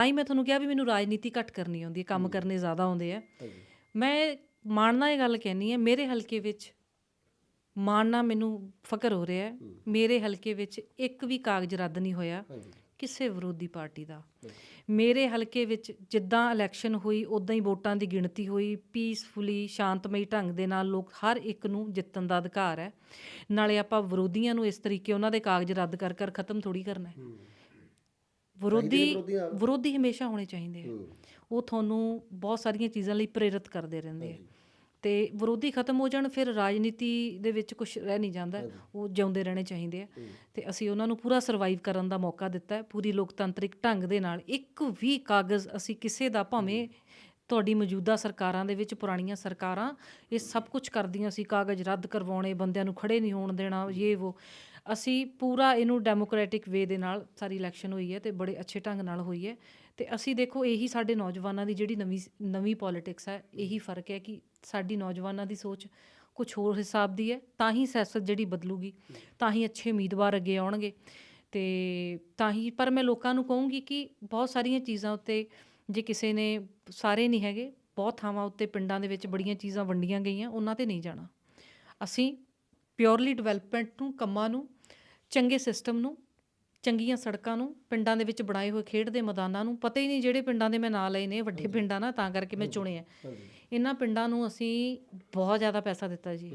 ਤਾਂ ਹੀ ਮੈਂ ਤੁਹਾਨੂੰ ਕਿਹਾ ਵੀ ਮੈਨੂੰ ਰਾਜਨੀਤੀ ਘੱਟ ਕਰਨੀ ਆਉਂਦੀ ਹੈ ਕੰਮ ਕਰਨੇ ਜ਼ਿਆਦਾ ਆਉਂਦੇ ਆ। ਮੈਂ ਮਾਣਨਾ ਇਹ ਗੱਲ ਕਹਿਨੀ ਹੈ ਮੇਰੇ ਹਲਕੇ ਵਿੱਚ ਮਾਣਨਾ ਮੈਨੂੰ ਫਕਰ ਹੋ ਰਿਹਾ ਹੈ। ਮੇਰੇ ਹਲਕੇ ਵਿੱਚ ਇੱਕ ਵੀ ਕਾਗਜ਼ ਰੱਦ ਨਹੀਂ ਹੋਇਆ ਕਿਸੇ ਵਿਰੋਧੀ ਪਾਰਟੀ ਦਾ। ਮੇਰੇ ਹਲਕੇ ਵਿੱਚ ਜਿੱਦਾਂ ਇਲੈਕਸ਼ਨ ਹੋਈ ਉਦਾਂ ਹੀ ਵੋਟਾਂ ਦੀ ਗਿਣਤੀ ਹੋਈ ਪੀਸਫੁਲੀ ਸ਼ਾਂਤਮਈ ਢੰਗ ਦੇ ਨਾਲ ਲੋਕ ਹਰ ਇੱਕ ਨੂੰ ਜਿੱਤਣ ਦਾ ਅਧਿਕਾਰ ਹੈ। ਨਾਲੇ ਆਪਾਂ ਵਿਰੋਧੀਆਂ ਨੂੰ ਇਸ ਤਰੀਕੇ ਉਹਨਾਂ ਦੇ ਕਾਗਜ਼ ਰੱਦ ਕਰ ਕਰ ਖਤਮ ਥੋੜੀ ਕਰਨਾ ਹੈ। ਵਿਰੋਧੀ ਵਿਰੋਧੀ ਹਮੇਸ਼ਾ ਹੋਣੇ ਚਾਹੀਦੇ ਆ। ਉਹ ਤੁਹਾਨੂੰ ਬਹੁਤ ਸਾਰੀਆਂ ਚੀਜ਼ਾਂ ਲਈ ਪ੍ਰੇਰਿਤ ਕਰਦੇ ਰਹਿੰਦੇ ਆ। ਤੇ ਵਿਰੋਧੀ ਖਤਮ ਹੋ ਜਾਣ ਫਿਰ ਰਾਜਨੀਤੀ ਦੇ ਵਿੱਚ ਕੁਝ ਰਹਿ ਨਹੀਂ ਜਾਂਦਾ। ਉਹ ਜਿਉਂਦੇ ਰਹਿਣੇ ਚਾਹੀਦੇ ਆ। ਤੇ ਅਸੀਂ ਉਹਨਾਂ ਨੂੰ ਪੂਰਾ ਸਰਵਾਈਵ ਕਰਨ ਦਾ ਮੌਕਾ ਦਿੱਤਾ ਹੈ। ਪੂਰੀ ਲੋਕਤੰਤਰਿਕ ਢੰਗ ਦੇ ਨਾਲ ਇੱਕ ਵੀ ਕਾਗਜ਼ ਅਸੀਂ ਕਿਸੇ ਦਾ ਭਾਵੇਂ ਤੁਹਾਡੀ ਮੌਜੂਦਾ ਸਰਕਾਰਾਂ ਦੇ ਵਿੱਚ ਪੁਰਾਣੀਆਂ ਸਰਕਾਰਾਂ, ਇਹ ਸਭ ਕੁਝ ਕਰਦੀਆਂ ਸੀ, ਕਾਗਜ਼ ਰੱਦ ਕਰਵਾਉਣੇ, ਬੰਦਿਆਂ ਨੂੰ ਖੜੇ ਨਹੀਂ ਹੋਣ ਦੇਣਾ ਇਹ ਉਹ ਅਸੀਂ ਪੂਰਾ ਇਹਨੂੰ ਡੈਮੋਕ੍ਰੈਟਿਕ ਵੇ ਦੇ ਨਾਲ ਸਾਰੀ ਇਲੈਕਸ਼ਨ ਹੋਈ ਹੈ ਤੇ ਬੜੇ ਅੱਛੇ ਢੰਗ ਨਾਲ ਹੋਈ ਹੈ। ਤੇ ਅਸੀਂ ਦੇਖੋ, ਇਹੀ ਸਾਡੇ ਨੌਜਵਾਨਾਂ ਦੀ ਜਿਹੜੀ ਨਵੀਂ ਨਵੀਂ ਪੋਲਿਟਿਕਸ ਹੈ, ਇਹੀ ਫ਼ਰਕ ਹੈ ਕਿ ਸਾਡੀ ਨੌਜਵਾਨਾਂ ਦੀ ਸੋਚ ਕੁਝ ਹੋਰ ਹਿਸਾਬ ਦੀ ਹੈ, ਤਾਂ ਹੀ ਸਿਆਸਤ ਜਿਹੜੀ ਬਦਲੂਗੀ, ਤਾਂ ਹੀ ਅੱਛੇ ਉਮੀਦਵਾਰ ਅੱਗੇ ਆਉਣਗੇ। ਤੇ ਤਾਂ ਹੀ, ਪਰ ਮੈਂ ਲੋਕਾਂ ਨੂੰ ਕਹੂੰਗੀ ਕਿ ਬਹੁਤ ਸਾਰੀਆਂ ਚੀਜ਼ਾਂ ਉੱਤੇ ਜੇ ਕਿਸੇ ਨੇ ਸਾਰੇ ਨਹੀਂ ਹੈਗੇ ਬਹੁਤ ਥਾਵਾਂ ਉੱਤੇ ਪਿੰਡਾਂ ਦੇ ਵਿੱਚ ਬੜੀਆਂ ਚੀਜ਼ਾਂ ਵੰਡੀਆਂ ਗਈਆਂ ਉਹਨਾਂ ਤੇ ਨਹੀਂ ਜਾਣਾ। ਅਸੀਂ ਪਿਓਰਲੀ ਡਿਵੈਲਪਮੈਂਟ ਨੂੰ ਕੰਮਾਂ ਨੂੰ ਚੰਗੇ ਸਿਸਟਮ ਨੂੰ ਚੰਗੀਆਂ ਸੜਕਾਂ ਨੂੰ ਪਿੰਡਾਂ ਦੇ ਵਿੱਚ ਬਣਾਏ ਹੋਏ ਖੇਡ ਦੇ ਮੈਦਾਨਾਂ ਨੂੰ ਪਤਾ ਹੀ ਨਹੀਂ ਜਿਹੜੇ ਪਿੰਡਾਂ ਦੇ ਮੈਂ ਨਾਂ ਲਏ ਨੇ ਵੱਡੇ ਪਿੰਡਾਂ ਨਾ ਤਾਂ ਕਰਕੇ ਮੈਂ ਚੁਣੇ ਆ ਇਹਨਾਂ ਪਿੰਡਾਂ ਨੂੰ ਅਸੀਂ ਬਹੁਤ ਜ਼ਿਆਦਾ ਪੈਸਾ ਦਿੱਤਾ ਜੀ।